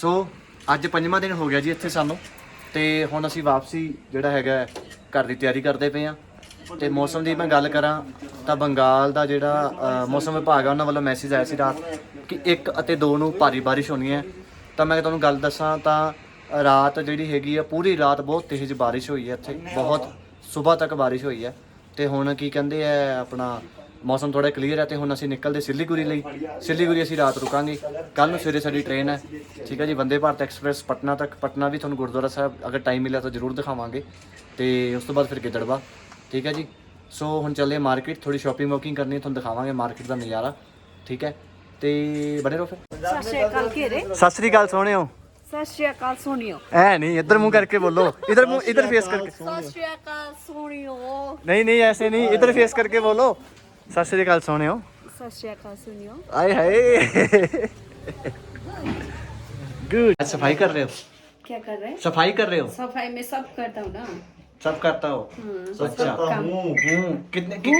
ਸੋ ਅੱਜ ਪੰਜਵਾਂ ਦਿਨ ਹੋ ਗਿਆ ਜੀ ਇੱਥੇ ਸਾਨੂੰ ਤੇ ਹੁਣ ਅਸੀਂ ਵਾਪਸੀ ਜਿਹੜਾ ਹੈਗਾ ਘਰ ਦੀ ਤਿਆਰੀ ਕਰਦੇ ਪਏ ਆ ਤੇ ਮੌਸਮ ਦੀ ਮੈਂ ਗੱਲ ਕਰਾਂ ਤਾਂ ਬੰਗਾਲ ਦਾ ਜਿਹੜਾ ਅ, ਮੌਸਮ ਵਿਭਾਗ ਆ ਉਹਨਾਂ ਵੱਲੋਂ ਮੈਸੇਜ ਆਇਆ ਸੀ ਰਾਤ ਕਿ 1 ਅਤੇ 2 ਨੂੰ ਭਾਰੀ ਬਾਰਿਸ਼ ਹੋਣੀ ਹੈ। ਤਾਂ ਮੈਂ ਤੁਹਾਨੂੰ ਗੱਲ ਦੱਸਾਂ ਤਾਂ ਰਾਤ ਜਿਹੜੀ ਹੈਗੀ ਆ ਪੂਰੀ ਰਾਤ ਬਹੁਤ ਤੇਜ਼ ਬਾਰਿਸ਼ ਹੋਈ ਹੈ ਇੱਥੇ। ਬਹੁਤ ਸਵੇਰ ਤੱਕ ਬਾਰਿਸ਼ ਹੋਈ ਹੈ। ਤੇ ਹੁਣ ਕੀ ਕਹਿੰਦੇ ਆ ਆਪਣਾ ਮੌਸਮ ਥੋੜਾ ਕਲੀਅਰ ਹੈ ਤੇ ਹੁਣ ਅਸੀਂ ਨਿਕਲਦੇ ਸਿਲੀਗੁੜੀ ਲਈ। ਸਿਲੀਗੁੜੀ ਅਸੀਂ ਰਾਤ ਰੁਕਾਂਗੇ। ਕੱਲ ਨੂੰ ਸਵੇਰੇ ਸਾਡੀ ਟ੍ਰੇਨ ਹੈ। ਠੀਕ ਹੈ ਜੀ ਵੰਦੇ ਭਾਰਤ ਐਕਸਪ੍ਰੈਸ ਪਟਨਾ ਤੱਕ। ਪਟਨਾ ਵੀ ਤੁਹਾਨੂੰ ਗੁਰਦੁਆਰਾ ਸਾਹਿਬ ਅਗਰ ਟਾਈਮ ਮਿਲਿਆ ਤਾਂ ਜ਼ਰੂਰ ਦਿਖਾਵਾਂਗੇ। ਤੇ ਉਸ ਤੋਂ ਬਾਅਦ ਫਿਰ ਗਿੱਦੜਵਾ। ਠੀਕ ਹੈ ਜੀ? ਸੋ ਹੁਣ ਚੱਲੇ ਮਾਰਕੀਟ ਥੋੜੀ ਸ਼ਾਪਿੰਗ ਵਾਕਿੰਗ ਕਰਨੀ ਹੈ, ਤੁਹਾਨੂੰ ਦਿਖਾਵਾਂਗੇ ਮਾਰਕੀਟ ਦਾ ਨਜ਼ਾਰਾ। ਠੀਕ ਹੈ? ਤੇ ਬਣੇ ਰਹੋ ਫਿਰ। ਸਤਿ ਸ਼੍ਰੀ ਅਕਾਲ ਘੇਰੇ। ਸਤਿ ਸ੍ਰੀ ਅਕਾਲ ਸੋਹਣਿਓ ਸਤਿ ਸ਼੍ਰੀ ਅਕਾਲ ਸੋਹਣਿਓ। ਐ ਨਹੀਂ ਇੱਧਰ ਮੂੰਹ ਕਰਕੇ ਬੋਲੋ। ਇਧਰ ਮੂੰਹ ਇਧਰ ਫੇਸ ਕਰਕੇ। ਸਤਿ ਸ਼੍ਰੀ ਅਕਾਲ ਸੋਹਣਿਓ। ਨਹੀਂ ਨਹੀਂ ਐਸੇ ਨਹੀਂ। ਇਧਰ ਫੇਸ ਕਰਕੇ ਬੋਲੋ। ਸਤਿ ਸ੍ਰੀ ਅਕਾਲ ਸੋਹਣਿਓ ਸਤਿ ਸ਼੍ਰੀ ਅਕਾਲ ਸੋਹਣਿਓ ਆਏ ਹਾਏ गुड सफाई कर रहे हो क्या कर रहे हैं सफाई कर रहे हो सफाई में सब करता हूँ ना सब करता हो अच्छा काम हूँ कितने कि,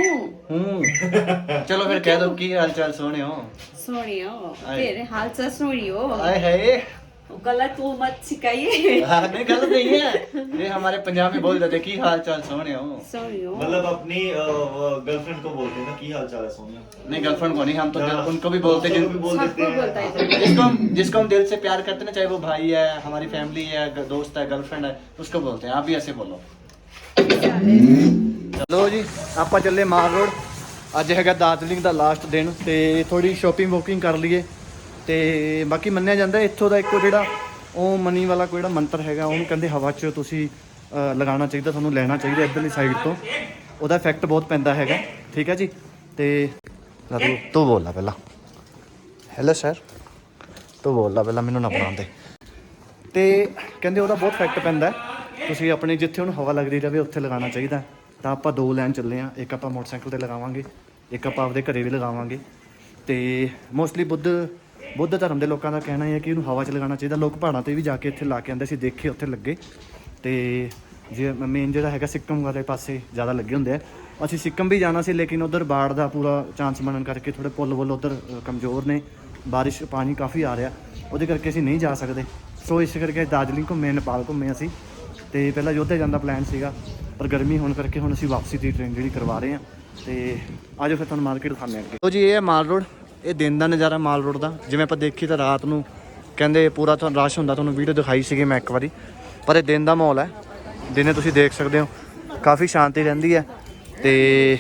हूँ चलो फिर कह दो की हाल चाल सोने हो सोनियो आए। तेरे हाल चाल सोनियो आए हाय गलत वो मत सिखाइए हाँ, नहीं गलत नहीं है ये हमारे पंजाब में बोल देते की हाल चाल सोने हो सोनियो मतलब अपनी गर्लफ्रेंड को बोलते हैं ना की हाल चाल है सोनिया नहीं गर्लफ्रेंड को नहीं हम तो दिल- उनको भी बोलते उसको भी जिन बोल देते सबको हैं बोलता है जिसको हम जिसको हम दिल से प्यार करते हैं ना चाहे वो भाई है हमारी फैमिली है ग- दोस्त है गर्लफ्रेंड है उसको बोलते हैं आप भी ऐसे बोलो ਚਲੋ ਜੀ ਆਪਾਂ ਚੱਲੇ ਮਾਰ ਰੋਡ ਅੱਜ ਹੈਗਾ ਦਾਰਜਲਿੰਗ ਦਾ ਲਾਸਟ ਦਿਨ ਤੇ ਥੋੜੀ ਸ਼ਾਪਿੰਗ ਵੋਕਿੰਗ ਕਰ ਲਈਏ ਤੇ ਬਾਕੀ ਮੰਨਿਆ ਜਾਂਦਾ ਇੱਥੋਂ ਦਾ ਇੱਕੋ ਜਿਹੜਾ ਉਹ ਮਨੀ ਵਾਲਾ ਕੋਈ ਜਿਹੜਾ ਮੰਤਰ ਹੈਗਾ ਉਹਨੂੰ ਕਹਿੰਦੇ ਹਵਾ 'ਚ ਤੁਸੀਂ ਲਗਾਉਣਾ ਚਾਹੀਦਾ ਤੁਹਾਨੂੰ ਲੈਣਾ ਚਾਹੀਦਾ ਇੱਧਰਲੀ ਸਾਈਡ ਤੋਂ। ਉਹਦਾ ਇਫੈਕਟ ਬਹੁਤ ਪੈਂਦਾ ਹੈਗਾ ਠੀਕ ਹੈ ਜੀ? ਤੇ ਤੂੰ ਤੂੰ ਬੋਲ ਪਹਿਲਾਂ। ਹੈਲੋ ਸਰ ਤੂੰ ਬੋਲ ਪਹਿਲਾਂ ਮੈਨੂੰ ਨਾ ਬਣਾਉਂਦੇ ਤੇ ਕਹਿੰਦੇ ਉਹਦਾ ਬਹੁਤ ਇਫੈਕਟ ਪੈਂਦਾ। ਤੁਸੀਂ ਆਪਣੇ ਜਿੱਥੇ ਉਹਨੂੰ ਹਵਾ ਲੱਗਦੀ ਰਹੇ ਉੱਥੇ ਲਗਾਉਣਾ ਚਾਹੀਦਾ। ਤਾਂ ਆਪਾਂ ਦੋ ਲੈਣ ਚੱਲੇ ਆ ਇੱਕ ਆਪਾਂ ਮੋਟਰਸਾਈਕਲ ਤੇ ਲਗਾਵਾਂਗੇ ਇੱਕ ਆਪਾਂ ਆਪਦੇ ਘਰੇ ਵੀ ਲਗਾਵਾਂਗੇ। ਤੇ ਮੋਸਟਲੀ ਬੁੱਧ ਬੁੱਧ ਧਰਮ ਦੇ ਲੋਕਾਂ ਦਾ ਕਹਿਣਾ ਹੈ ਕਿ ਇਹਨੂੰ ਹਵਾ 'ਚ ਲਗਾਉਣਾ ਚਾਹੀਦਾ। ਲੋਕ ਪਹਾੜਾਂ ਤੇ ਵੀ ਜਾ ਕੇ ਇੱਥੇ ਲਾ ਕੇ ਆਉਂਦੇ ਸੀ, ਦੇਖੇ ਉੱਥੇ ਲੱਗੇ। ਤੇ ਜੇ ਮੇਨ ਜਿਹੜਾ ਹੈਗਾ ਸਿੱਕਮ ਵਾਲੇ ਪਾਸੇ ਜ਼ਿਆਦਾ ਲੱਗੇ ਹੁੰਦੇ ਆ। ਅਸੀਂ ਸਿੱਕਮ ਵੀ ਜਾਣਾ ਸੀ, ਲੇਕਿਨ ਉਧਰ ਬਾੜ ਦਾ ਪੂਰਾ ਚਾਂਸ ਬਣਨ ਕਰਕੇ ਥੋੜੇ ਪੁੱਲ ਵੱਲ ਉਧਰ ਕਮਜ਼ੋਰ ਨੇ। ਬਾਰਿਸ਼ ਪਾਣੀ ਕਾਫੀ ਆ ਰਿਹਾ। ਉਹਦੇ ਕਰਕੇ ਅਸੀਂ ਨਹੀਂ ਜਾ ਸਕਦੇ। ਸੋ ਇਸ ਕਰਕੇ ਦਾਰਜਲਿੰਗ ਘੁੰਮੇ, ਨੇਪਾਲ ਘੁੰਮੇ ਅਸੀਂ। ਤੇ ਪਹਿਲਾਂ ਯੋਧੇ ਜਾਣ ਦਾ ਪਲਾਨ ਸੀਗਾ, ਪਰ ਗਰਮੀ ਹੋਣ ਕਰਕੇ ਹੁਣ ਅਸੀਂ ਵਾਪਸੀ ਦੀ ਟ੍ਰੇਨ ਜਿਹੜੀ ਕਰਵਾ ਰਹੇ ਹਾਂ। ਤੇ ਆਜੋ ਫਿਰ ਤੁਹਾਨੂੰ ਮਾਰਕੀਟ ਦਿਖਾਉਂਦੇ ਹਾਂ ਅੱਗੇ। ਲੋ ਜੀ, ਇਹ ਹੈ ਮਾਲ ਰੋਡ ਇਹ ਦਿਨ ਦਾ ਨਜ਼ਾਰਾ ਮਾਲ ਰੋਡ ਦਾ। ਜਿਵੇਂ ਆਪਾਂ ਦੇਖੀ ਤਾਂ ਰਾਤ ਨੂੰ ਕਹਿੰਦੇ ਪੂਰਾ ਤੁਹਾਨੂੰ ਰਸ਼ ਹੁੰਦਾ, ਤੁਹਾਨੂੰ ਵੀਡੀਓ ਦਿਖਾਈ ਸੀਗੀ ਮੈਂ ਇੱਕ ਵਾਰੀ। ਪਰ ਇਹ ਦਿਨ ਦਾ ਮਾਹੌਲ ਹੈ। ਦਿਨੇ ਤੁਸੀਂ ਦੇਖ ਸਕਦੇ ਹੋ। ਕਾਫੀ ਸ਼ਾਂਤੀ ਰਹਿੰਦੀ ਹੈ ਤੇ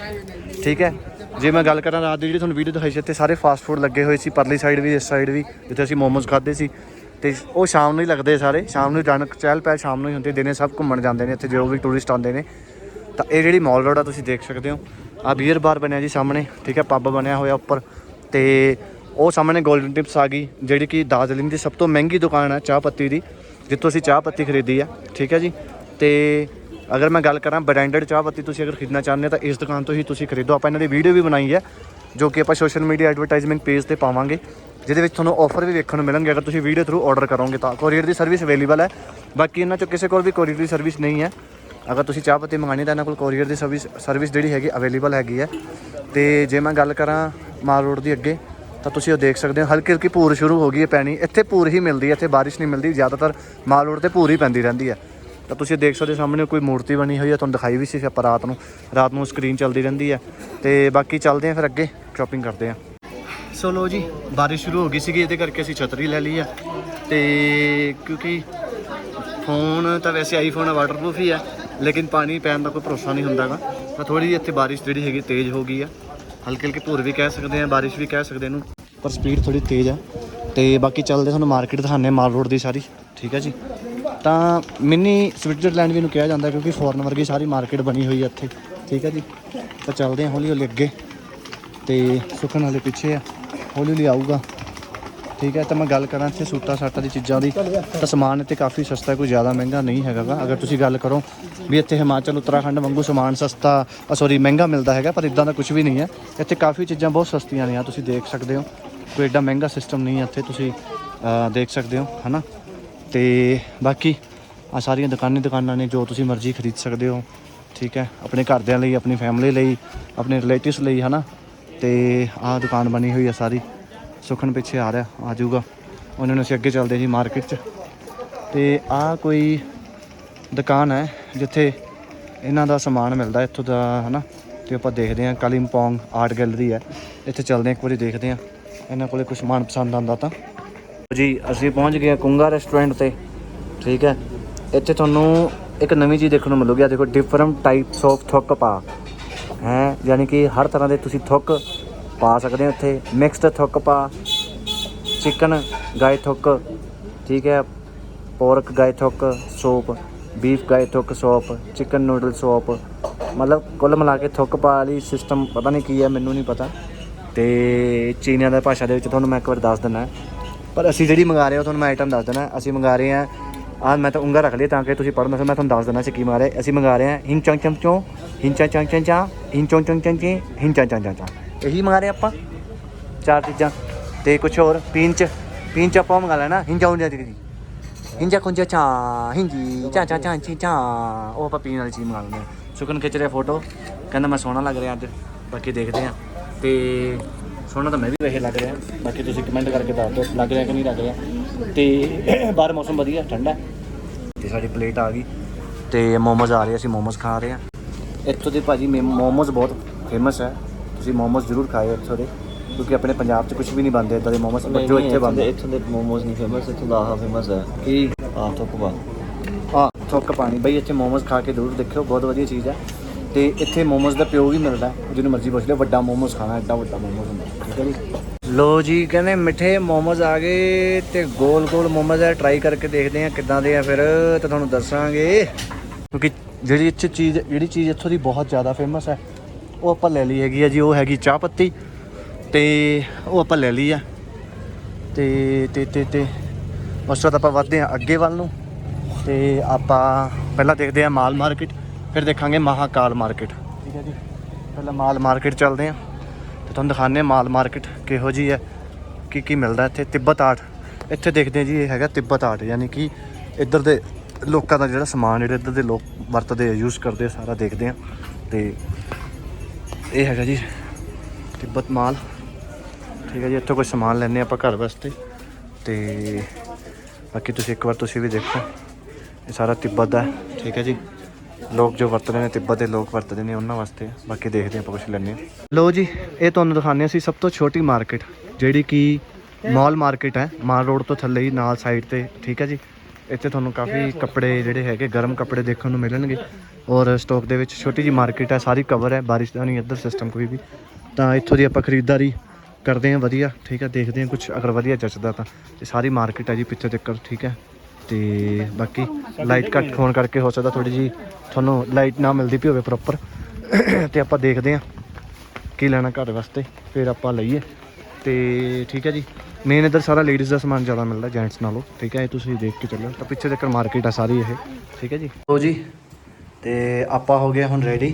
ਠੀਕ ਹੈ। ਜੇ ਮੈਂ ਗੱਲ ਕਰਾਂ ਰਾਤ ਦੀ ਜਿਹੜੀ ਤੁਹਾਨੂੰ ਵੀਡੀਓ ਦਿਖਾਈ ਸੀ, ਇੱਥੇ ਸਾਰੇ ਫਾਸਟ ਫੂਡ ਲੱਗੇ ਹੋਏ ਸੀ। ਪਰਲੀ ਸਾਈਡ ਵੀ, ਇਸ ਸਾਈਡ ਵੀ, ਜਿੱਥੇ ਅਸੀਂ ਮੋਮੋਸ ਖਾਦੇ ਸੀ। ਤੇ ਉਹ ਸ਼ਾਮ ਨੂੰ ਹੀ ਲੱਗਦੇ ਸਾਰੇ। ਸ਼ਾਮ ਨੂੰ ਜਾਣ ਚਹਿਲ ਪਹਿਲ ਸ਼ਾਮ ਨੂੰ ਹੀ ਹੁੰਦੀ ਦਿਨੇ ਸਭ ਘੁੰਮਣ ਜਾਂਦੇ ਨੇ ਇੱਥੇ, ਜੋ ਵੀ ਟੂਰਿਸਟ ਆਉਂਦੇ ਨੇ। ਤਾਂ ਇਹ ਜਿਹੜੀ ਮਾਲ ਰੋਡ ਆ, ਤੁਸੀਂ ਦੇਖ ਸਕਦੇ ਹੋ। ਆ ਬੀਅਰ ਬਾਰ ਬਣਿਆ ਜੀ ਸਾਹਮਣੇ। ਠੀਕ ਹੈ ਪੱਬ ਬਣਿਆ ਹੋਇਆ ਉੱਪਰ। ਤੇ ਉਹ ਸਾਹਮਣੇ 골ਡਨ ਟਿਪਸ ਆ ਗਈ, ਜਿਹੜੀ ਕਿ ਦਾਰਜਲਿੰਗ ਦੀ ਸਭ ਤੋਂ ਮਹਿੰਗੀ ਦੁਕਾਨ ਹੈ ਚਾਹ ਪੱਤੀ ਦੀ, ਜਿੱਥੋਂ ਅਸੀਂ ਚਾਹ ਪੱਤੀ ਖਰੀਦੀ ਆ, ਠੀਕ ਹੈ ਜੀ? ਤੇ ਅਗਰ ਮੈਂ ਗੱਲ ਕਰਾਂ ਬ੍ਰਾਂਡਡ ਚਾਹ ਪੱਤੀ ਤੁਸੀਂ ਅਗਰ ਖਰੀਦਣਾ ਚਾਹੁੰਦੇ ਹੋ ਤਾਂ ਇਸ ਦੁਕਾਨ ਤੋਂ ਹੀ ਤੁਸੀਂ ਖਰੀਦੋ। ਆਪਾਂ ਇਹਨਾਂ ਦੀ ਵੀਡੀਓ ਵੀ ਬਣਾਈ ਹੈ, ਜੋ ਕਿ ਆਪਾਂ ਸੋਸ਼ਲ ਮੀਡੀਆ ਐਡਵਰਟਾਈਜ਼ਮੈਂਟ ਪੇਜ ਤੇ ਪਾਵਾਂਗੇ, ਜਿਹਦੇ ਵਿੱਚ ਤੁਹਾਨੂੰ ਆਫਰ ਵੀ ਵੇਖਣ ਨੂੰ ਮਿਲਣਗੇ। ਅਗਰ ਤੁਸੀਂ ਵੀਡੀਓ ਥਰੂ ਆਰਡਰ ਕਰੋਗੇ ਤਾਂ ਕੋਰੀਅਰ ਦੀ ਸਰਵਿਸ ਅਵੇਲੇਬਲ ਹੈ। ਬਾਕੀ ਇਹਨਾਂ ਚੋਂ ਕਿਸੇ ਕੋਲ ਵੀ ਕੋਰੀਅਰ ਦੀ ਸਰਵਿਸ ਨਹੀਂ ਹੈ। ਅਗਰ ਤੁਸੀਂ ਚਾਹ ਪੱਤੀ ਮੰਗਾਣੀ ਤਾਂ ਇਹਨਾਂ ਕੋਲ ਕੋਰੀਅਰ ਦੀ ਸਰਵਿਸ ਸਰਵਿਸ ਜਿਹੜੀ ਹੈਗੀ ਅਵੇਲੇਬਲ ਹੈਗੀ ਹੈ। ਤੇ ਜੇ ਮੈਂ ਗੱਲ ਕਰਾਂ ਮਾਲ ਰੋਡ ਦੀ ਅੱਗੇ, ਤਾਂ ਤੁਸੀਂ ਉਹ ਦੇਖ ਸਕਦੇ ਹੋ। ਹਲਕੀ ਹਲਕੀ ਭੂਰ ਸ਼ੁਰੂ ਹੋ ਗਈ ਹੈ ਪੈਣੀ। ਇੱਥੇ ਭੂਰ ਹੀ ਮਿਲਦੀ ਹੈ, ਇੱਥੇ ਬਾਰਿਸ਼ ਨਹੀਂ ਮਿਲਦੀ। ਜ਼ਿਆਦਾਤਰ ਮਾਲ ਰੋਡ ਤੇ ਭੂਰ ਹੀ ਪੈਂਦੀ ਰਹਿੰਦੀ ਹੈ। ਤਾਂ ਤੁਸੀਂ ਦੇਖ ਸਕਦੇ ਹੋ ਸਾਹਮਣੇ ਕੋਈ ਮੂਰਤੀ ਬਣੀ ਹੋਈ ਹੈ, ਤੁਹਾਨੂੰ ਦਿਖਾਈ ਵੀ ਸੀ ਆਪਾਂ ਰਾਤ ਨੂੰ। ਰਾਤ ਨੂੰ ਸਕਰੀਨ ਚੱਲਦੀ ਰਹਿੰਦੀ ਹੈ। ਤੇ ਬਾਕੀ ਚੱਲਦੇ ਹਾਂ ਫਿਰ ਅੱਗੇ ਸ਼ਾਪਿੰਗ ਕਰਦੇ ਹਾਂ। ਸੋ ਲੋ ਜੀ, ਬਾਰਿਸ਼ ਸ਼ੁਰੂ ਹੋ ਗਈ ਸੀਗੀ, ਇਹਦੇ ਕਰਕੇ ਅਸੀਂ ਛਤਰੀ ਲੈ ਲਈ ਆ ਤੇ ਕਿਉਂਕਿ ਫੋਨ ਤਾਂ ਵੈਸੇ ਆਈਫੋਨ ਵਾਟਰਪ੍ਰੂਫ ਹੀ ਹੈ। ਲੇਕਿਨ ਪਾਣੀ ਪੈਣ ਦਾ ਕੋਈ ਭਰੋਸਾ ਨਹੀਂ ਹੁੰਦਾਗਾ। ਤਾਂ ਥੋੜੀ ਜਿਹੀ ਇੱਥੇ ਬਾਰਿਸ਼ ਜਿਹੜੀ ਹੈਗੀ ਤੇਜ਼ ਹੋ ਗਈ ਆ। ਹਲਕੇ ਹਲਕੇ ਭੂਰ ਵੀ ਕਹਿ ਸਕਦੇ ਆ, ਬਾਰਿਸ਼ ਵੀ ਕਹਿ ਸਕਦੇ ਇਹਨੂੰ। ਪਰ ਸਪੀਡ ਥੋੜੀ ਤੇਜ਼ ਆ। ਤੇ ਬਾਕੀ ਚੱਲਦੇ ਤੁਹਾਨੂੰ ਮਾਰਕੀਟ ਦਿਖਾਣੇ ਮਾਲ ਰੋਡ ਦੀ ਸਾਰੀ। ਠੀਕ ਹੈ ਜੀ? ਤਾਂ ਮਿੰਨੀ ਸਵਿਟਜ਼ਰਲੈਂਡ ਵੀ ਇਹਨੂੰ ਕਿਹਾ ਜਾਂਦਾ ਕਿਉਂਕਿ ਫੋਰਨ ਵਰਗੀ ਸਾਰੀ ਮਾਰਕੀਟ ਬਣੀ ਹੋਈ ਹੈ ਇੱਥੇ। ਠੀਕ ਹੈ ਜੀ? ਤਾਂ ਚੱਲਦੇ ਹਾਂ ਹੌਲੀ ਹੌਲੀ ਅੱਗੇ। ਤੇ ਸੁਖਣ ਵਾਲੇ ਪਿੱਛੇ ਆ। ਹੌਲੀ ਹੌਲੀ ਆਊਗਾ। ਠੀਕ ਹੈ, ਤਾਂ ਮੈਂ ਗੱਲ ਕਰਾਂ ਇੱਥੇ ਸੂਟਾਂ ਸਾਟਾਂ ਦੀ ਚੀਜ਼ਾਂ ਦੀ। ਤਾਂ ਸਮਾਨ ਇੱਥੇ ਕਾਫੀ ਸਸਤਾ ਕੋਈ ਜ਼ਿਆਦਾ ਮਹਿੰਗਾ ਨਹੀਂ ਹੈਗਾ ਗਾ। ਅਗਰ ਤੁਸੀਂ ਗੱਲ ਕਰੋ ਵੀ ਇੱਥੇ ਹਿਮਾਚਲ, ਉੱਤਰਾਖੰਡ ਵਾਂਗੂ ਸਮਾਨ ਸਸਤਾ ਸੌਰੀ ਮਹਿੰਗਾ ਮਿਲਦਾ ਹੈਗਾ, ਪਰ ਇਦਾਂ ਦਾ ਕੁਝ ਵੀ ਨਹੀਂ ਹੈ। ਇੱਥੇ ਕਾਫੀ ਚੀਜ਼ਾਂ ਬਹੁਤ ਸਸਤੀਆਂ ਨੇ ਆ, ਤੁਸੀਂ ਦੇਖ ਸਕਦੇ ਹੋ। ਕੋਈ ਐਡਾ ਮਹਿੰਗਾ ਸਿਸਟਮ ਨਹੀਂ ਹੈ ਇੱਥੇ, ਤੁਸੀਂ ਦੇਖ ਸਕਦੇ ਹੋ, ਹਨਾ? ਤੇ ਬਾਕੀ ਆ ਸਾਰੀਆਂ ਦੁਕਾਨਾਂ ਦੁਕਾਨਾਂ ਨੇ, ਜੋ ਤੁਸੀਂ ਮਰਜ਼ੀ ਖਰੀਦ ਸਕਦੇ ਹੋ, ਠੀਕ ਹੈ? ਆਪਣੇ ਘਰਦਿਆਂ ਲਈ, ਆਪਣੀ ਫੈਮਿਲੀ ਲਈ, ਆਪਣੇ ਰਿਲੇਟਿਵਸ ਲਈ, ਹਨਾ? ਤੇ ਆਹ ਦੁਕਾਨ ਬਣੀ ਹੋਈ ਆ ਸਾਰੀ। ਸੁਖਨ ਪਿੱਛੇ ਆ ਰਿਹਾ, ਆ ਜਾਊਗਾ। ਉਹਨਾਂ ਨੂੰ ਅਸੀਂ ਅੱਗੇ ਚੱਲਦੇ ਜੀ ਮਾਰਕੀਟ 'ਚ। ਤੇ ਆਹ ਕੋਈ ਦੁਕਾਨ ਹੈ, ਜਿੱਥੇ ਇਹਨਾਂ ਦਾ ਸਮਾਨ ਮਿਲਦਾ, ਇੱਥੋਂ ਦਾ, ਹਨਾ? ਤੇ ਆਪਾਂ ਦੇਖਦੇ ਹਾਂ ਕਾਲਿੰਪੋਂਗ ਆਰਟ ਗੈਲਰੀ ਹੈ। ਇੱਥੇ ਚੱਲਦੇ ਹਾਂ, ਇੱਕ ਵਾਰੀ ਦੇਖਦੇ ਹਾਂ। ਇਹਨਾਂ ਕੋਲੇ ਕੁਝ ਸਮਾਨ ਪਸੰਦ ਆਉਂਦਾ ਤਾਂ। ਜੀ, ਅਸੀਂ ਪਹੁੰਚ ਗਏ ਹਾਂ ਕੁੰਗਾ ਰੈਸਟੋਰੈਂਟ ਤੇ। ਠੀਕ ਹੈ? ਇੱਥੇ ਤੁਹਾਨੂੰ ਇੱਕ ਨਵੀਂ ਚੀਜ਼ ਦੇਖਣ ਨੂੰ ਮਿਲੂਗੀ। ਆ ਦੇਖੋ ਡਿਫਰੈਂਟ ਟਾਈਪਸ ਆਫ ਥੁੱਕ ਪਾ। ਹੈ? ਯਾਨੀ ਕਿ ਹਰ ਤਰ੍ਹਾਂ ਦੇ ਤੁਸੀਂ ਥੁੱਕ ਪਾ ਸਕਦੇ ਹੋ ਇੱਥੇ ਮਿਕਸਡ ਥੁੱਕ ਪਾ। ਚਿਕਨ ਗਾਏ ਥੁੱਕ। ਠੀਕ ਹੈ। ਪੋਰਕ ਗਾਏ ਥੁੱਕ, ਸੋਪ। ਬੀਫ ਗਾਏ ਥੁੱਕ, ਸੋਪ। Chicken noodle soap. ਮਤਲਬ ਕੁੱਲ ਮਿਲਾ ਕੇ ਥੁੱਕ ਪਾ ਵਾਲੀ ਸਿਸਟਮ ਪਤਾ ਨਹੀਂ ਕੀ ਹੈ, ਮੈਨੂੰ ਨਹੀਂ ਪਤਾ। ਤੇ ਚੀਨੀਆਂ ਦਾ ਭਾਸ਼ਾ ਦੇ ਵਿੱਚ ਤੁਹਾਨੂੰ ਮੈਂ ਇੱਕ ਵਾਰ ਦੱਸ ਦਿੰਦਾ। ਪਰ ਅਸੀਂ ਜਿਹੜੀ ਮੰਗਾ ਰਹੇ ਹਾਂ ਤੁਹਾਨੂੰ ਮੈਂ ਆਈਟਮ ਦੱਸ ਦਿੰਦਾ। ਅਸੀਂ ਮੰਗਾ ਰਹੇ ਹਾਂ ਆ ਮੈਂ ਤਾਂ ਉਂਗਲ ਰੱਖ ਲਈ ਤਾਂ ਕਿ ਤੁਸੀਂ ਪੜ੍ਹ ਨਾ ਮੈਂ ਤੁਹਾਨੂੰ ਦੱਸ ਦਿੰਦਾ ਸੀ ਕੀ ਮੰਗਾ ਅਸੀਂ ਮੰਗਾ ਰਹੇ ਹਾਂ, ਹਿੰਗ ਚੰਗ ਚੰਗ ਚੋਂ ਹਿੰਗ ਚੰਗ ਚੰਗ ਚੰਗ ਚਾ ਹਿੰਗ ਚੰਗ ਚੰਗ ਚੰਗ ਚੀ ਹਿੰਗ ਚੰਗ ਚੰਗ ਚਾ ਇਹੀ ਮੰਗਾ ਰਹੇ ਆਪਾਂ। ਚਾਰ ਚੀਜ਼ਾਂ। ਤੇ ਕੁਝ ਹੋਰ ਪੀਣ ਚ। ਪੀਣ ਚ ਆਪਾਂ ਮੰਗਾ ਲੈਣਾ, ਹਿੰਜਾ ਹੁੰਜਾ ਦੀ। ਹਿੰਜਾ ਖੁੰਜਾ ਚਾ, ਹਿੰਜੀ, ਚਾ ਚਾ ਚਾ, ਚੀ, ਚਾ। ਉਹ ਆਪਾਂ ਪੀਣ ਵਾਲੀ ਚੀਜ਼ ਮੰਗਾ ਲੈਂਦੇ ਹਾਂ। ਸੁਕਨ ਖਿੱਚ ਰਿਹਾ ਫੋਟੋ ਕਹਿੰਦਾ ਮੈਂ ਸੋਹਣਾ ਲੱਗ ਰਿਹਾ ਅੱਜ। ਬਾਕੀ ਦੇਖਦੇ ਹਾਂ। ਤੇ ਸੋਹਣਾ ਤਾਂ ਮੈਂ ਵੀ ਵੈਸੇ ਲੱਗ ਰਿਹਾ। ਬਾਕੀ ਤੁਸੀਂ ਕਮੈਂਟ ਕਰਕੇ ਦੱਸ ਦਿਓ, ਲੱਗ ਰਿਹਾ ਕਿ ਨਹੀਂ ਲੱਗ ਰਿਹਾ। ਤੇ ਬਾਹਰ ਮੌਸਮ ਵਧੀਆ, ਠੰਡਾ ਹੈ। ਤੇ ਸਾਡੀ ਪਲੇਟ ਆ ਗਈ। ਤੇ ਮੋਮੋਜ਼ ਆ ਰਹੇ, ਅਸੀਂ ਮੋਮੋਜ਼ ਖਾ ਰਹੇ ਹਾਂ। ਇੱਥੋਂ ਦੇ ਭਾਜੀ ਮੋਮੋਜ਼ ਬਹੁਤ ਫੇਮਸ ਹੈ। ਤੁਸੀਂ ਮੋਮੋਜ਼ ਜ਼ਰੂਰ ਖਾਇਓ ਇੱਥੋਂ ਦੇ ਕਿਉਂਕਿ ਆਪਣੇ ਪੰਜਾਬ 'ਚ ਕੁਝ ਵੀ ਨਹੀਂ ਬਣਦੇ ਇਦਾਂ ਦੇ ਪਰ ਜੋ ਇੱਥੇ ਬਣਦੇ। ਇੱਥੋਂ ਦੇ ਮੋਮੋਜ਼ ਨਹੀਂ ਫੇਮਸ ਇੱਥੋਂ ਦਾ ਆਹ ਫੇਮਸ ਹੈ। ਕੀ? ਆਹ ਥੁੱਕਵਾ ਆ ਥੁੱਕ ਪਾਣੀ। ਬਈ ਇੱਥੇ ਮੋਮੋਜ਼ ਖਾ ਕੇ ਜ਼ਰੂਰ ਦੇਖਿਓ ਬਹੁਤ ਵਧੀਆ ਚੀਜ਼ ਹੈ। ਤੇ ਇੱਥੇ ਮੋਮੋਜ਼ ਦਾ ਪਿਓ ਵੀ ਮਿਲਦਾ ਹੈ, ਜਿਹਨੂੰ ਮਰਜ਼ੀ ਪੁੱਛ ਲਿਓ ਵੱਡਾ ਮੋਮੋਜ਼ ਖਾਣਾ ਐਡਾ ਵੱਡਾ ਮੋਮੋਜ਼ ਹੁੰਦਾ ਠੀਕ ਹੈ ਜੀ? ਲੋ ਜੀ ਕਹਿੰਦੇ ਮਿੱਠੇ ਮੋਮੋਜ਼ ਆ ਗਏ ਤੇ ਗੋਲ ਗੋਲ ਮੋਮੋਜ਼ ਆ ਟਰਾਈ ਕਰਕੇ ਦੇਖਦੇ ਆ ਕਿੱਦਾਂ ਦੇ ਆ ਫਿਰ ਤੇ ਤੁਹਾਨੂੰ ਦੱਸਾਂਗੇ। ਕਿਉਂਕਿ ਜਿਹੜੀ ਇੱਥੇ ਚੀਜ਼ ਜਿਹੜੀ ਚੀਜ਼ ਇੱਥੋਂ ਦੀ ਬਹੁਤ ਜ਼ਿਆਦਾ ਫੇਮਸ ਹੈ ਉਹ ਆਪਾਂ ਲੈ ਲਈ ਹੈਗੀ ਆ ਜੀ, ਉਹ ਹੈਗੀ ਚਾਹ ਪੱਤੀ ਤੇ ਉਹ ਆਪਾਂ ਲੈ ਲਈ ਆ। ਤੇ ਤੇ ਤੇ ਤੇ ਉਸ ਤੋਂ ਆਪਾਂ ਵਧਦੇ ਆ ਅੱਗੇ ਵੱਲ ਨੂੰ। ਤੇ ਆਪਾਂ ਪਹਿਲਾਂ ਦੇਖਦੇ ਆ ਮਾਲ ਮਾਰਕੀਟ, ਫਿਰ ਦੇਖਾਂਗੇ ਮਹਾਕਾਲ ਮਾਰਕੀਟ। ਠੀਕ ਹੈ ਜੀ? ਪਹਿਲਾਂ ਮਾਲ ਮਾਰਕੀਟ ਚੱਲਦੇ ਆ ਤੇ ਤੁਹਾਨੂੰ ਦਿਖਾਉਂਦੇ ਆ ਮਾਲ ਮਾਰਕੀਟ ਕਿਹੋ ਜੀ ਹੈ, ਕੀ ਕੀ ਮਿਲਦਾ ਇੱਥੇ। ਤਿੱਬਤ ਆਰਟ, ਇੱਥੇ ਦੇਖਦੇ ਆ ਜੀ, ਇਹ ਹੈਗਾ ਤਿੱਬਤ ਆਰਟ, ਯਾਨੀ ਕਿ ਇੱਧਰ ਦੇ ਲੋਕਾਂ ਦਾ ਜਿਹੜਾ ਸਮਾਨ, ਜਿਹੜੇ ਇੱਧਰ ਦੇ ਲੋਕ ਵਰਤਦੇ ਆ ਯੂਜ਼ ਕਰਦੇ ਆ, ਸਾਰਾ ਦੇਖਦੇ ਆ। ਤੇ ਇਹ ਹੈਗਾ ਜੀ ਤਿੱਬਤ ਮਾਲ। ਠੀਕ ਹੈ ਜੀ, ਇੱਥੋਂ ਕੁਝ ਸਮਾਨ ਲੈਣੇ ਆਪਾਂ ਘਰ ਵਾਸਤੇ। ਤੇ ਬਾਕੀ ਤੁਸੀਂ ਇੱਕ ਵਾਰ ਤੁਸੀਂ ਵੀ ਦੇਖੋ। ਇਹ ਸਾਰਾ ਤਿੱਬਤ ਦਾ ਠੀਕ ਹੈ ਜੀ। ਲੋਕ ਜੋ ਵਰਤਦੇ ਨੇ ਤਿੱਬਤ ਦੇ ਲੋਕ ਵਰਤਦੇ ਨੇ ਉਹਨਾਂ ਵਾਸਤੇ। ਬਾਕੀ ਦੇਖਦੇ ਹਾਂ ਆਪਾਂ ਕੁਝ ਲੈਣੇ ਲੋ ਜੀ, ਇਹ ਤੁਹਾਨੂੰ ਦਿਖਾਉਂਦੇ ਹਾਂ ਅਸੀਂ ਸਭ ਤੋਂ ਛੋਟੀ ਮਾਰਕੀਟ, ਜਿਹੜੀ ਕਿ ਮਾਲ ਮਾਰਕੀਟ ਹੈ। ਮਾਲ ਰੋਡ ਤੋਂ ਥੱਲੇ ਹੀ ਨਾਲ ਸਾਈਡ ਤੇ। ਠੀਕ ਹੈ ਜੀ। ਇੱਥੇ ਤੁਹਾਨੂੰ ਕਾਫੀ ਕੱਪੜੇ ਜਿਹੜੇ ਹੈਗੇ, ਗਰਮ ਕੱਪੜੇ ਦੇਖਣ ਨੂੰ ਮਿਲਣਗੇ। ਔਰ ਸਟਾਕ ਦੇ ਵਿੱਚ ਛੋਟੀ ਜੀ ਮਾਰਕੀਟ ਹੈ, ਸਾਰੀ ਕਵਰ ਹੈ, ਬਾਰਿਸ਼ ਦਾ ਨਹੀਂ ਇੱਧਰ ਸਿਸਟਮ ਕੋਈ ਵੀ। ਤਾਂ ਇੱਥੋਂ ਦੀ ਆਪਾਂ ਖਰੀਦਦਾਰੀ ਕਰਦੇ ਹਾਂ, ਵਧੀਆ, ਠੀਕ ਹੈ, ਦੇਖਦੇ ਹਾਂ ਕੁਝ ਅਗਰ ਵਧੀਆ ਜੱਚਦਾ ਤਾਂ। ਇਹ ਸਾਰੀ ਮਾਰਕੀਟ ਹੈ ਜੀ ਪਿੱਛੇ ਤੱਕ, ਠੀਕ ਹੈ। ਤੇ ਬਾਕੀ ਲਾਈਟ ਘੱਟ ਹੋਣ ਕਰਕੇ ਹੋ ਸਕਦਾ ਥੋੜੀ ਜੀ ਤੁਹਾਨੂੰ ਲਾਈਟ ਨਾ ਮਿਲਦੀ ਪਈ ਹੋਵੇ ਪ੍ਰੋਪਰ ਤੇ ਆਪਾਂ ਦੇਖਦੇ ਹਾਂ ਕੀ ਲੈਣਾ ਘਰ ਵਾਸਤੇ, ਫਿਰ ਆਪਾਂ ਲਈਏ। ਤੇ ਠੀਕ ਹੈ ਜੀ। ਮੇਨ ਇੱਧਰ ਸਾਰਾ ਲੇਡੀਜ਼ ਦਾ ਸਮਾਨ ਜ਼ਿਆਦਾ ਮਿਲਦਾ ਜੈਂਟਸ ਨਾਲੋਂ। ਠੀਕ ਹੈ ਇਹ ਤੁਸੀਂ ਦੇਖ ਕੇ ਚੱਲੋ। ਤਾਂ ਪਿੱਛੇ ਤੱਕ ਮਾਰਕੀਟ ਆ ਸਾਰੀ ਇਹ। ਠੀਕ ਹੈ ਜੀ? ਲੋ ਜੀ ਤੇ ਆਪਾਂ ਹੋ ਗਏ ਹੁਣ ਰੈਡੀ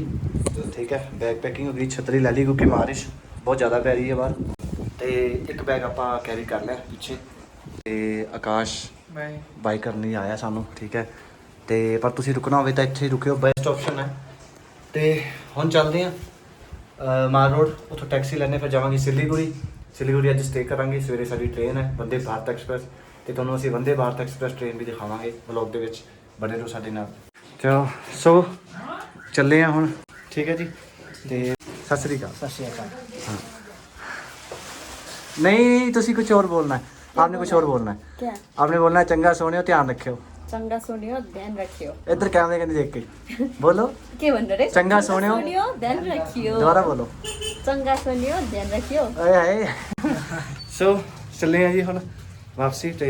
ਠੀਕ ਹੈ ਬੈਗ ਪੈਕਿੰਗ ਹੋ ਗਈ ਛਤਰੀ ਲੈ ਲਈ ਕਿਉਂਕਿ ਬਾਰਿਸ਼ ਬਹੁਤ ਜ਼ਿਆਦਾ ਪੈ ਰਹੀ ਹੈ ਬਾਹਰ। ਤੇ ਇੱਕ ਬੈਗ ਆਪਾਂ ਕੈਰੀ ਕਰ ਲਿਆ ਪਿੱਛੇ। ਤੇ ਆਕਾਸ਼ ਬਾਈ ਕਰਨ ਲਈ ਆਇਆ ਸਾਨੂੰ ਠੀਕ ਹੈ। ਤੇ ਪਰ ਤੁਸੀਂ ਰੁਕਣਾ ਹੋਵੇ ਤਾਂ ਇੱਥੇ ਰੁਕਿਓ ਬੈਸਟ ਆਪਸ਼ਨ ਹੈ। ਤੇ ਹੁਣ ਚੱਲਦੇ ਆ ਮਾਰ ਰੋਡ ਉੱਥੋਂ ਟੈਕਸੀ ਲੈਣੇ ਫਿਰ ਜਾਵਾਂਗੇ ਸਿਲੀਗੁੜੀ। ਸਿਲੀਗੁੜੀ ਅੱਜ ਸਟੇ ਕਰਾਂਗੇ ਸਵੇਰੇ ਸਾਡੀ ਟ੍ਰੇਨ ਹੈ ਵੰਦੇ ਭਾਰਤ ਐਕਸਪ੍ਰੈਸ ਤੇ ਤੁਹਾਨੂੰ ਅਸੀਂ ਵੰਦੇ ਭਾਰਤ ਐਕਸਪ੍ਰੈਸ ਟ੍ਰੇਨ ਵੀ ਦਿਖਾਵਾਂਗੇ ਵਲੌਗ ਦੇ ਵਿੱਚ ਬਣੇ ਰਹੋ ਸਾਡੇ ਨਾਲ ਚਲੋ ਸੋ ਚੱਲੇ ਆ ਹੁਣ ਠੀਕ ਹੈ ਜੀ ਤੇ ਸਤਿ ਸ੍ਰੀ ਅਕਾਲ ਸਤਿ ਸ਼੍ਰੀ ਅਕਾਲ ਨਹੀਂ ਤੁਸੀਂ ਕੁਝ ਹੋਰ ਬੋਲਣਾ ਹੈ आपने कुछ और बोलना है क्या आपने बोलना है चंगा सोने ध्यान रखियो चंगा सुनियो ध्यान रखियो इधर कैमरे के नहीं देख के बोलो के भन रे चंगा सुनियो। सुनियो ध्यान रखियो दोबारा बोलो चंगा सुनियो ध्यान रखियो ਓਏ ਹਾਏ ਸੋ ਚੱਲੇ ਆ ਜੀ ਹੁਣ ਵਾਪਸੀ ਤੇ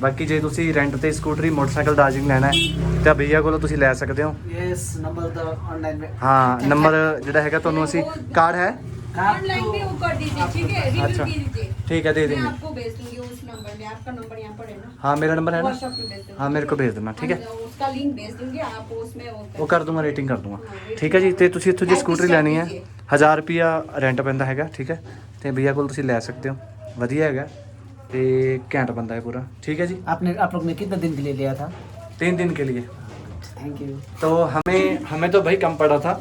ਬਾਕੀ ਜੇ ਤੁਸੀਂ ਰੈਂਟ ਤੇ ਸਕੂਟਰੀ ਮੋਟਰਸਾਈਕਲ ਦਾਰਜਿੰਗ ਲੈਣਾ ਹੈ ਤਾਂ ਭਈਆ ਕੋਲੋਂ ਤੁਸੀਂ ਲੈ ਸਕਦੇ ਹੋ यस नंबर तो ऑनलाइन में ਹਾਂ ਨੰਬਰ ਜਿਹੜਾ ਹੈਗਾ ਤੁਹਾਨੂੰ ਅਸੀਂ ਕਾਰਡ ਹੈ ऑनलाइन भी वो कर दीजिए ठीक है रिव्यू अच्छा। दीजिए ठीक है दे मैं देंगे आपको भेज दूंगी उस नंबर में आपका नंबर यहाँ पर है ना हाँ मेरा नंबर है ना व्हाट्सएप पे भेज दूंगी हाँ मेरे को भेज देना ठीक है हाँ, उसका लिंक भेज दूंगी आप उसमें वो ਉਹ ਕਰ ਦੂੰਗਾ ਰੇਟਿੰਗ ਕਰ ਦੂੰਗਾ ਠੀਕ ਹੈ ਜੀ ਤੇ ਤੁਸੀਂ ਇੱਥੋਂ ਜੇ ਸਕੂਟਰੀ ਲੈਣੀ ਹੈ 1000 ਰੁਪਿਆ ਰੈਂਟ ਪੈਂਦਾ ਹੈਗਾ ਠੀਕ ਹੈ ਤੇ ਭਈਆ ਕੋਲ ਤੁਸੀਂ ਲੈ ਸਕਦੇ ਹੋ ਵਧੀਆ ਹੈਗਾ ਤੇ ਘੈਂਟ ਬੰਦਾ ਹੈ ਪੂਰਾ ਠੀਕ ਹੈ ਜੀ आपने आप लोग ने कितने दिन के लिए लिया था तीन दिन के लिए थैंक यू तो हमें हमें तो भाई कम पड़ा था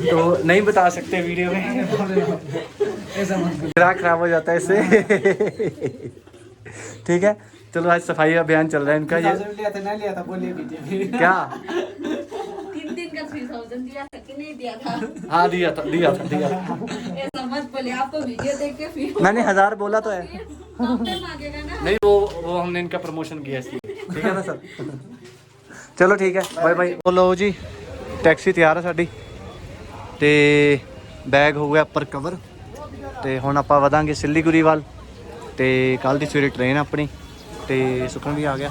तो नहीं बता सकते वीडियो में ऐसा मत ग्राहक खराब हो जाता है इससे ठीक है चलो आज सफाई अभियान चल रहा है इनका ये 2000 लिया था नहीं लिया था बोलिए बीजेपी क्या तीन दिन का थ्री थाउजेंड दिया था कि नहीं दिया था हाँ दिया था दिया था दिया था ये समझ बोले आपको वीडियो देख के फिर मैंने हजार बोला तो है कम पे मांगेगा ना नहीं वो वो हमने इनका प्रमोशन किया इसलिए ठीक है ना सर ਚਲੋ ਠੀਕ ਹੈ ਬਾਏ ਬਾਏ ਲਓ ਜੀ ਟੈਕਸੀ ਤਿਆਰ ਹੈ ਸਾਡੀ ਤੇ ਬੈਗ ਹੋ ਗਿਆ ਉੱਪਰ ਕਵਰ ਤੇ ਹੁਣ ਆਪਾਂ ਵਧਾਂਗੇ ਸਿੱਲੀਗੁਰੀ ਵੱਲ ਤੇ ਕੱਲ ਦੀ ਸਵੇਰੇ ਟ੍ਰੇਨ ਆਪਣੀ ਤੇ ਸੁਖਨ ਵੀ ਆ ਗਿਆ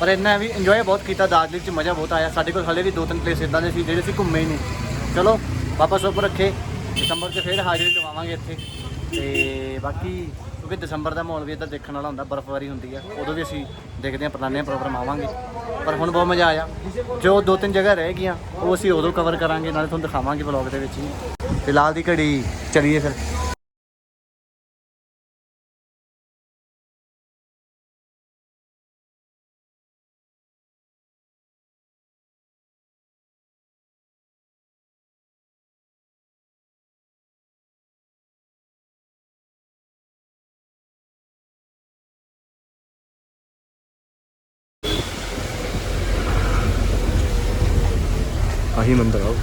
ਪਰ ਇੰਨਾ ਵੀ ਇੰਜੋਏ ਬਹੁਤ ਕੀਤਾ, ਦਾਰਜਲਿੰਗ ਚ ਮਜ਼ਾ ਬਹੁਤ ਆਇਆ। ਸਾਡੇ ਕੋਲ ਹਲੇ ਵੀ ਦੋ ਤਿੰਨ ਪਲੇਸ ਇਦਾਂ ਦੇ ਸੀ ਜਿਹੜੇ ਅਸੀਂ ਘੁੰਮੇ ਹੀ ਨਹੀਂ। ਚਲੋ, ਵਾਪਸ ਉੱਪਰ ਰੱਖੇ। ਦਸੰਬਰ 'ਚ ਫਿਰ ਹਾਜ਼ਰੀ ਲਵਾਵਾਂਗੇ ਇੱਥੇ। ਤੇ ਬਾਕੀ, ਕਿਉਂਕਿ ਦਸੰਬਰ ਦਾ ਮਾਹੌਲ ਵੀ ਇੱਧਰ ਦੇਖਣ ਵਾਲਾ ਹੁੰਦਾ, ਬਰਫ਼ਬਾਰੀ ਹੁੰਦੀ ਆ, ਉਦੋਂ ਵੀ ਅਸੀਂ ਦੇਖਦੇ ਹਾਂ, ਪਲਾਨੇ ਪ੍ਰੋਗਰਾਮ ਆਵਾਂਗੇ। ਪਰ ਹੁਣ ਬਹੁਤ ਮਜ਼ਾ ਆਇਆ। ਜੋ ਦੋ ਤਿੰਨ ਜਗ੍ਹਾ ਰਹਿ ਗਈਆਂ, ਉਹ ਅਸੀਂ ਉਦੋਂ ਕਵਰ ਕਰਾਂਗੇ, ਨਾਲੇ ਤੁਹਾਨੂੰ ਦਿਖਾਵਾਂਗੇ ਵਲੌਗ ਦੇ ਵਿੱਚ ਹੀ ਫਿਲਹਾਲ ਦੀ ਘੜੀ, ਚਲੀਏ ਫਿਰ। ਆਹੀ ਮੰਦਰ ਆਓ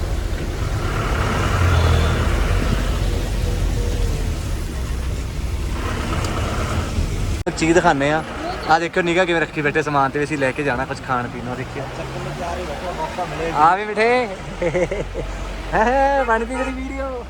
ਚੀਜ਼ ਦਿਖਾਣੇ ਆ ਆ ਦੇਖੋ ਨਿਗਾ ਕਿਵੇਂ ਰੱਖੀ ਬੈਠੇ ਸਮਾਨ ਤੇ ਅਸੀਂ ਲੈ ਕੇ ਜਾਣਾ ਕੁਝ ਖਾਣ ਪੀਣ ਨੂੰ, ਦੇਖਿਓ। ਆ ਵੀ ਮਿਠੇ। ਹੈ ਬਣ ਗਈ ਤੇਰੀ ਵੀਡੀਓ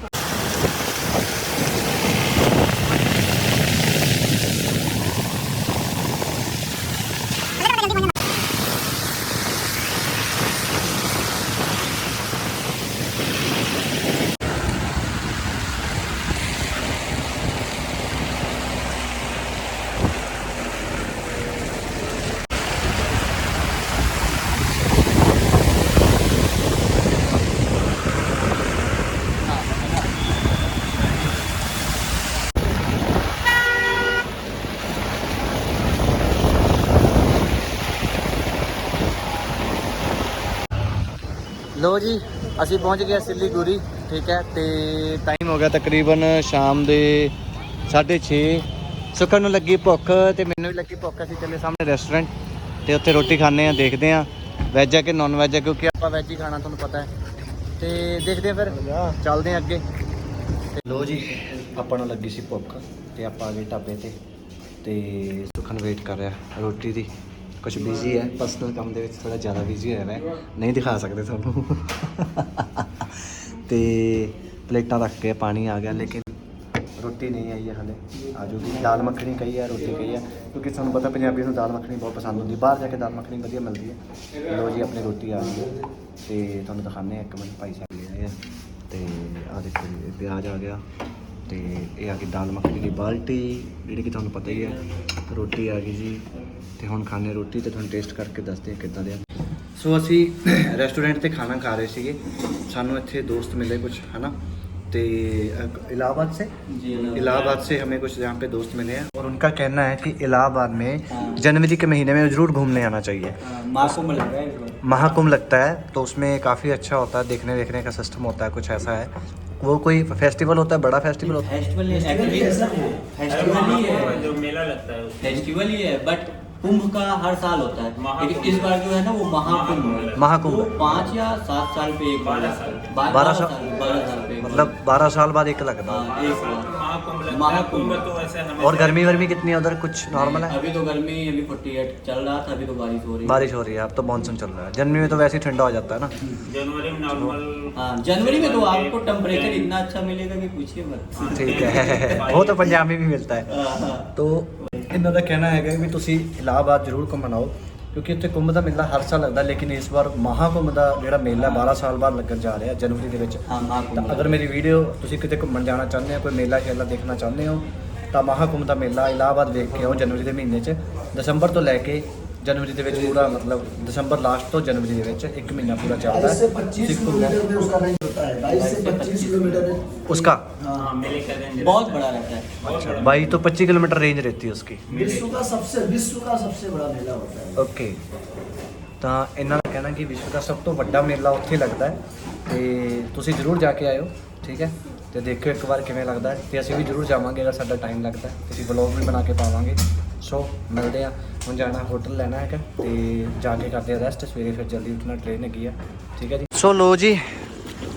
ਲੋ ਜੀ, ਅਸੀਂ ਪਹੁੰਚ ਗਏ ਸਿੱਲੀਗੁਰੀ ਠੀਕ ਹੈ, ਤੇ ਟਾਈਮ ਹੋ ਗਿਆ ਤਕਰੀਬਨ ਸ਼ਾਮ ਦੇ 6:30 ਸੁਖਨ ਨੂੰ ਲੱਗੀ ਭੁੱਖ ਤੇ ਮੈਨੂੰ ਵੀ ਲੱਗੀ ਭੁੱਖ, ਅਸੀਂ ਚੱਲੇ ਸਾਹਮਣੇ ਰੈਸਟੋਰੈਂਟ ਤੇ ਉੱਥੇ ਰੋਟੀ ਖਾਣੇ ਆ ਦੇਖਦੇ ਆ ਵੈਜ ਹੈ ਕਿ ਨਾਨ ਵੈਜ ਹੈ, ਕਿਉਂਕਿ ਆਪਾਂ ਵੈਜ ਹੀ ਖਾਣਾ ਤੁਹਾਨੂੰ ਪਤਾ ਹੈ। ਤੇ ਦੇਖਦੇ ਆ ਫਿਰ, ਚੱਲਦੇ ਆ ਅੱਗੇ। ਤੇ ਲੋ ਜੀ, ਆਪਾਂ ਨੂੰ ਲੱਗੀ ਸੀ ਭੁੱਖ ਤੇ ਆਪਾਂ ਆ ਗਏ ਢਾਬੇ ਤੇ ਤੇ ਸੁਖਨ ਵੇਟ ਕਰ ਰਿਹਾ ਰੋਟੀ ਦੀ। ਕੁਝ ਬਿਜ਼ੀ ਹੈ ਪਰਸਨਲ ਕੰਮ ਦੇ ਵਿੱਚ ਥੋੜਾ ਜ਼ਿਆਦਾ ਬਿਜ਼ੀ ਹੋਇਆ ਹੈ ਨਹੀਂ ਦਿਖਾ ਸਕਦੇ ਤੁਹਾਨੂੰ। ਤੇ ਪਲੇਟਾਂ ਰੱਖ ਕੇ ਪਾਣੀ ਆ ਗਿਆ, ਲੇਕਿਨ ਰੋਟੀ ਨਹੀਂ ਆਈ ਹੈ ਹਲੇ। ਆ ਜੂਗੀ। ਦਾਲ ਮੱਖਣੀ ਕਹੀ ਹੈ, ਰੋਟੀ ਕਹੀ ਹੈ। ਕਿਉਂਕਿ ਤੁਹਾਨੂੰ ਪਤਾ ਪੰਜਾਬੀਆਂ ਨੂੰ ਦਾਲ ਮੱਖਣੀ ਬਹੁਤ ਪਸੰਦ ਹੁੰਦੀ ਬਾਹਰ ਜਾ ਕੇ ਦਾਲ ਮੱਖਣੀ ਵਧੀਆ ਮਿਲਦੀ ਹੈ। ਲੋ ਜੀ, ਆਪਣੀ ਰੋਟੀ ਆ ਗਈ ਹੈ। ਤੇ ਤੁਹਾਨੂੰ ਦਿਖਾਉਂਦੇ ਹਾਂ ਇੱਕ ਮਿੰਟ, ਭਾਈ ਸਾਹਿਬ ਲੈ ਆਏ ਆ। ਤੇ ਆ ਦੇਖੋ ਜੀ ਪਿਆਜ਼ ਆ ਗਿਆ। ਤੇ ਇਹ ਆ ਗਈ ਦਾਲ ਮੱਖਣੀ ਦੀ ਬਾਲਟੀ। ਜਿਹੜੀ ਕਿ ਤੁਹਾਨੂੰ ਪਤਾ ਹੀ ਹੈ, ਰੋਟੀ ਆ ਗਈ ਜੀ। ਤੇ ਹੁਣ ਖਾਣੇ ਰੋਟੀ ਤੇ ਤੁਹਾਨੂੰ ਟੇਸਟ ਕਰਕੇ ਦੱਸਦੇ ਹਾਂ ਕਿੱਦਾਂ ਦੇ ਆ ਸੋ ਅਸੀਂ ਰੈਸਟੋਰੈਂਟ ਤੇ ਖਾਣਾ ਖਾ ਰਹੇ ਸੀਗੇ ਸਾਨੂੰ ਇੱਥੇ ਦੋਸਤ ਮਿਲੇ ਕੁਝ ਹਨਾ ਤੇ अ, इलाहाबाद से जी इलाहाबाद से हमें कुछ यहाँ पे दोस्त मिले हैं और उनका कहना है कि इलाहाबाद में जनवरी के महीने में जरूर घूमने आना चाहिए माँ को मिल रहा है इस बार। महाकुंभ लगता है तो उसमें काफ़ी अच्छा होता है देखने देखने का सिस्टम होता है कुछ ऐसा है वो कोई फेस्टिवल होता है बड़ा फेस्टिवल होता फेस्टिवल नहीं एक्चुअली फेस्टिवल ही है जो मेला लगता है उसमें फेस्टिवल ही है बट कुंभ का हर साल होता है। लेकिन इस बार जो है ना वो महाकुंभ है। महाकुंभ। वो पाँच या सात साल पे एक बार बारह साल। बारह बारह साल- बारह साल पे मतलब 12 साल बाद एक लगता है। हाँ महाकुंभ तो और गर्मी वर्मी कितनी है उधर? कुछ नॉर्मल है? अभी तो गर्मी अभी फोर्टी एट चल रहा था अभी तो बारिश हो रही है। बारिश हो रही है। अब तो मानसून चल रहा है। जनवरी में तो वैसे ही ठंडा हो जाता है ना। जनवरी में नॉर्मल हाँ जनवरी में तो आपको टेम्परेचर इतना अच्छा मिलेगा कि पूछिए मत। ठीक है। वो तो पंजाब में भी मिलता है। हाँ। ਤੋ ਇਹਨਾਂ ਦਾ ਕਹਿਣਾ ਹੈਗਾ ਵੀ ਤੁਸੀਂ ਇਲਾਹਾਬਾਦ ਜ਼ਰੂਰ ਘੁੰਮਣ ਆਓ ਕਿਉਂਕਿ ਇੱਥੇ ਕੁੰਭ ਦਾ ਮੇਲਾ ਹਰ ਸਾਲ ਲੱਗਦਾ ਲੇਕਿਨ ਇਸ ਵਾਰ ਮਹਾਕੁੰਭ ਦਾ ਜਿਹੜਾ ਮੇਲਾ 12 ਸਾਲ ਬਾਅਦ ਲੱਗਣ ਜਾ ਰਿਹਾ ਜਨਵਰੀ ਦੇ ਵਿੱਚ हाँ ਤਾਂ महाकुंभ ਅਗਰ ਮੇਰੀ ਵੀਡੀਓ ਤੁਸੀਂ ਕਿਤੇ ਘੁੰਮਣ ਜਾਣਾ ਚਾਹੁੰਦੇ ਹੋ ਕੋਈ ਮੇਲਾ ਸ਼ੇਲਾ ਦੇਖਣਾ ਚਾਹੁੰਦੇ ਹੋ ਤਾਂ ਮਹਾਕੁੰਭ ਦਾ ਮੇਲਾ ਇਲਾਹਾਬਾਦ ਦੇਖ ਕੇ ਆਓ ਜਨਵਰੀ ਦੇ ਮਹੀਨੇ 'ਚ ਦਸੰਬਰ ਤੋਂ ਲੈ ਕੇ ਜਨਵਰੀ ਦੇ ਵਿੱਚ ਪੂਰਾ ਮਤਲਬ ਦਸੰਬਰ ਲਾਸਟ ਤੋਂ ਜਨਵਰੀ ਦੇ ਵਿੱਚ ਇੱਕ ਮਹੀਨਾ ਪੂਰਾ ਚੱਲਦਾ बाईस से है पच्चीस सिख घूमना है। किलोमीटर में उसका रेंज होता है बाईस से पच्चीस किलोमीटर है उसका हाँ मेले का दिन बहुत बड़ा रहता है अच्छा बाई तो 25 किलोमीटर रेंज रहती है उसकी विश्व का सबसे विश्व का सबसे बड़ा मेला होता है ਓਕੇ ਤਾਂ ਇਹਨਾਂ ਦਾ ਕਹਿਣਾ ਕਿ ਵਿਸ਼ਵ ਦਾ ਸਭ ਤੋਂ ਵੱਡਾ ਮੇਲਾ ਉੱਥੇ ਲੱਗਦਾ ਹੈ ਤੇ ਤੁਸੀਂ ਜ਼ਰੂਰ ਜਾ ਕੇ ਆਇਓ ਠੀਕ ਹੈ ਤੇ ਦੇਖਿਓ ਇੱਕ ਵਾਰ ਕਿਵੇਂ ਲੱਗਦਾ ਹੈ ਤੇ ਅਸੀਂ ਵੀ ਜ਼ਰੂਰ ਜਾਵਾਂਗੇ ਅਗਰ ਸਾਡਾ ਟਾਈਮ ਲੱਗਦਾ ਹੈ ਤੇ ਅਸੀਂ ਵਲੌਗ ਵੀ ਬਣਾ ਕੇ ਪਾਵਾਂਗੇ ਸੋ ਮਿਲਦੇ ਆ ਹੁਣ ਜਾਣਾ ਹੋਟਲ ਲੈਣਾ ਹੈਗਾ ਤੇ ਜਾ ਕੇ ਕਰਦੇ ਆ ਰੈਸਟ ਸਵੇਰੇ ਫਿਰ ਜਲਦੀ ਉੱਠਣਾ ਟ੍ਰੇਨ ਹੈਗੀ ਆ ਠੀਕ ਹੈ ਜੀ ਸੋ ਲੋ ਜੀ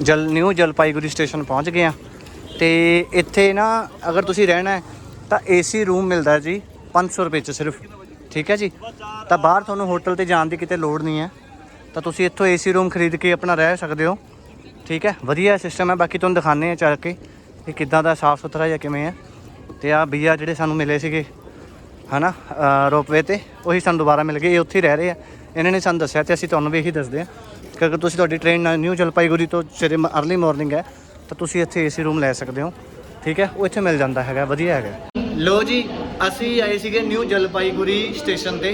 ਜਲ ਨਿਊ ਜਲਪਾਈਗੁੜੀ ਸਟੇਸ਼ਨ ਪਹੁੰਚ ਗਏ ਆ ਤੇ ਇੱਥੇ ਨਾ ਅਗਰ ਤੁਸੀਂ ਰਹਿਣਾ ਹੈ, ਤਾਂ ਏਸੀ ਰੂਮ ਮਿਲਦਾ ਹੈ ਜੀ 500 ਰੁਪਏ ਚ ਸਿਰਫ। ਠੀਕ ਹੈ ਜੀ? ਤਾਂ ਬਾਹਰ ਤੁਹਾਨੂੰ ਹੋਟਲ ਤੇ ਜਾਣ ਦੀ ਕਿਤੇ ਲੋੜ ਨਹੀਂ ਹੈ। ਤਾਂ ਤੁਸੀਂ ਇੱਥੋਂ ਏਸੀ ਰੂਮ ਖਰੀਦ ਕੇ ਆਪਣਾ ਰਹਿ ਸਕਦੇ ਹੋ। ਠੀਕ ਹੈ? ਵਧੀਆ ਸਿਸਟਮ ਹੈ, ਬਾਕੀ ਤੁਹਾਨੂੰ ਦਿਖਾਣੇ ਆ ਚੱਲ ਕੇ ਕਿ ਕਿੱਦਾਂ ਦਾ ਸਾਫ਼ ਸੁਥਰਾ ਜਾਂ ਕਿਵੇਂ ਹੈ। ਤੇ ਆ ਬਈਆ ਜਿਹੜੇ ਸਾਨੂੰ ਮਿਲੇ ਸੀਗੇ, ਹਨਾ ਰੋਪਵੇ ਤੇ, ਉਹੀ ਸਾਨੂੰ ਦੁਬਾਰਾ ਮਿਲ ਗਏ। ਇਹ ਉੱਥੇ ਹੀ ਰਹਿ ਰਹੇ ਆ। ਇਹਨਾਂ ਨੇ ਸਾਨੂੰ ਦੱਸਿਆ ਤੇ ਅਸੀਂ ਤੁਹਾਨੂੰ ਵੀ ਇਹੀ ਦੱਸਦੇ ਆ ਕਿ ਅਗਰ ਤੁਸੀਂ ਤੁਹਾਡੀ ਟ੍ਰੇਨ ਨਿਊ ਜਲਪਾਈਗੁੜੀ ਤੋਂ ਸਵੇਰੇ ਅਰਲੀ ਮਾਰਨਿੰਗ ਹੈ ਤਾਂ ਤੁਸੀਂ ਇੱਥੇ ਏਸੀ ਰੂਮ ਲੈ ਸਕਦੇ ਹੋ। ਠੀਕ ਹੈ, ਉਹ ਇੱਥੇ ਮਿਲ ਜਾਂਦਾ ਹੈਗਾ, ਵਧੀਆ ਹੈਗਾ। ਲੋ ਜੀ, ਅਸੀਂ ਆਏ ਸੀਗੇ ਨਿਊ ਜਲਪਾਈਗੁਰੀ ਸਟੇਸ਼ਨ ਤੇ,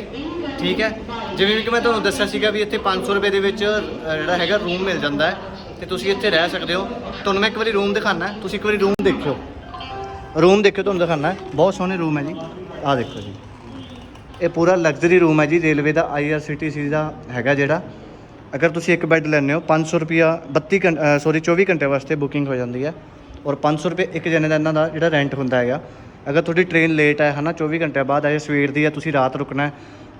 ਠੀਕ ਹੈ। ਜਿਵੇਂ ਕਿ ਮੈਂ ਤੁਹਾਨੂੰ ਦੱਸਿਆ ਸੀਗਾ ਵੀ ਇੱਥੇ 500 ਰੁਪਏ ਦੇ ਵਿੱਚ ਜਿਹੜਾ ਹੈਗਾ ਰੂਮ ਮਿਲ ਜਾਂਦਾ ਹੈ। ਤੇ ਤੁਸੀਂ ਇੱਥੇ ਰਹਿ ਸਕਦੇ ਹੋ। ਤੁਹਾਨੂੰ ਮੈਂ ਇੱਕ ਵਾਰੀ ਰੂਮ ਦਿਖਾਣਾ ਤੁਸੀਂ ਇੱਕ ਵਾਰੀ ਰੂਮ ਦੇਖਿਓ। ਰੂਮ ਦੇਖਿਓ, ਤੁਹਾਨੂੰ ਦਿਖਾਣਾ ਬਹੁਤ ਸੋਹਣੇ ਰੂਮ ਹੈ ਜੀ। ਆਹ ਦੇਖੋ ਜੀ। ਇਹ ਪੂਰਾ ਲਗਜ਼ਰੀ ਰੂਮ ਹੈ ਜੀ। ਰੇਲਵੇ ਦਾ ਆਈਆਰਸੀਟੀਸੀ ਦਾ ਹੈਗਾ ਜਿਹੜਾ। ਅਗਰ ਤੁਸੀਂ ਇੱਕ ਬੈੱਡ ਲੈਂਦੇ ਹੋ 500 ਰੁਪਿਆ 32 ਘੰਟੇ ਸੌਰੀ 24 ਘੰਟੇ ਵਾਸਤੇ ਬੁਕਿੰਗ ਹੋ ਜਾਂਦੀ ਹੈ ਔਰ 500 ਰੁਪਏ ਇੱਕ ਜਣੇ ਦਾ ਇਹਨਾਂ ਦਾ ਜਿਹੜਾ ਰੈਂਟ ਹੁੰਦਾ ਹੈਗਾ। ਅਗਰ ਤੁਹਾਡੀ ਟ੍ਰੇਨ ਲੇਟ ਹੈ, ਹਨਾ 24 ਘੰਟੇ ਬਾਅਦ ਆਏ ਸਵੇਰ ਦੀ ਹੈ, ਤੁਸੀਂ ਰਾਤ ਰੁਕਣਾ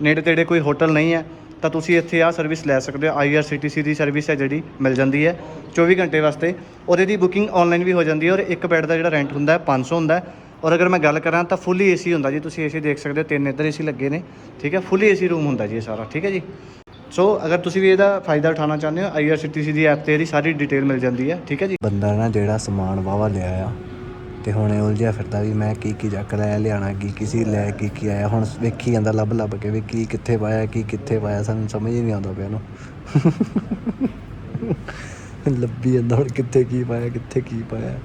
ਨੇੜੇ ਤੇੜੇ ਕੋਈ ਹੋਟਲ ਨਹੀਂ ਹੈ, ਤਾਂ ਤੁਸੀਂ ਇੱਥੇ ਆਹ ਸਰਵਿਸ ਲੈ ਸਕਦੇ ਹੋ ਆਈਆਰਸੀਟੀਸੀ ਦੀ ਸਰਵਿਸ ਹੈ ਜਿਹੜੀ, ਮਿਲ ਜਾਂਦੀ ਹੈ 24 ਘੰਟੇ ਵਾਸਤੇ। ਔਰ ਇਹਦੀ ਬੁਕਿੰਗ ਆਨਲਾਈਨ ਵੀ ਹੋ ਜਾਂਦੀ ਹੈ ਔਰ ਇੱਕ ਬੈੱਡ ਦਾ ਜਿਹੜਾ ਰੈਂਟ ਹੁੰਦਾ ਹੈ 500 ਹੁੰਦਾ ਹੈ। ਔਰ ਅਗਰ ਮੈਂ ਗੱਲ ਕਰਾਂ ਤਾਂ ਫੁੱਲੀ ਏਸੀ ਹੁੰਦਾ ਜੀ, ਤੁਸੀਂ ਏਸੀ ਦੇਖ ਸਕਦੇ ਹੋ, ਤਿੰਨ ਇੱਧਰ ਏਸੀ ਲੱਗੇ ਨੇ, ਠੀਕ ਹੈ ਫੁੱਲੀ ਏਸੀ ਰੂਮ ਹੁੰਦਾ ਜੀ ਇਹ ਸਾਰਾ, ਠੀਕ ਹੈ ਜੀ? ਸੋ ਅਗਰ ਤੁਸੀਂ ਵੀ ਇਹਦਾ ਫਾਇਦਾ ਉਠਾਉਣਾ ਚਾਹੁੰਦੇ ਹੋ ਆਈਆਰਸੀਟੀਸੀ ਦੀ ਐਪ ਤੇ ਇਹਦੀ ਸਾਰੀ ਡਿਟੇਲ ਮਿਲ ਜਾਂਦੀ ਹੈ, ਠੀਕ ਹੈ ਜੀ? ਬੰਦਾ ਨਾ ਜਿਹੜਾ ਸਮਾਨ ਵਾਵਾ ਲਿਆ ਆ, ਤੇ ਹੁਣ ਇਹ ਉਲਝਿਆ ਫਿਰਦਾ ਵੀ ਮੈਂ ਕੀ ਕੀ ਚੱਕ ਲੈ ਲਿਆਣਾ ਕੀ ਕੀ ਸੀ, ਲੈ ਕੀ ਕੀ ਆਇਆ, ਹੁਣ ਵੇਖੀ ਜਾਂਦਾ ਲੱਭ ਲੱਭ ਕੇ ਵੀ ਕੀ ਕਿੱਥੇ ਪਾਇਆ, ਕੀ ਕਿੱਥੇ ਪਾਇਆ, ਸਾਨੂੰ ਸਮਝ ਹੀ ਨਹੀਂ ਆਉਂਦਾ ਪਿਆ ਨੂੰ ਲੱਭੀ ਜਾਂਦਾ ਹੁਣ ਕਿੱਥੇ ਕੀ ਪਾਇਆ, ਕਿੱਥੇ ਕੀ ਪਾਇਆ।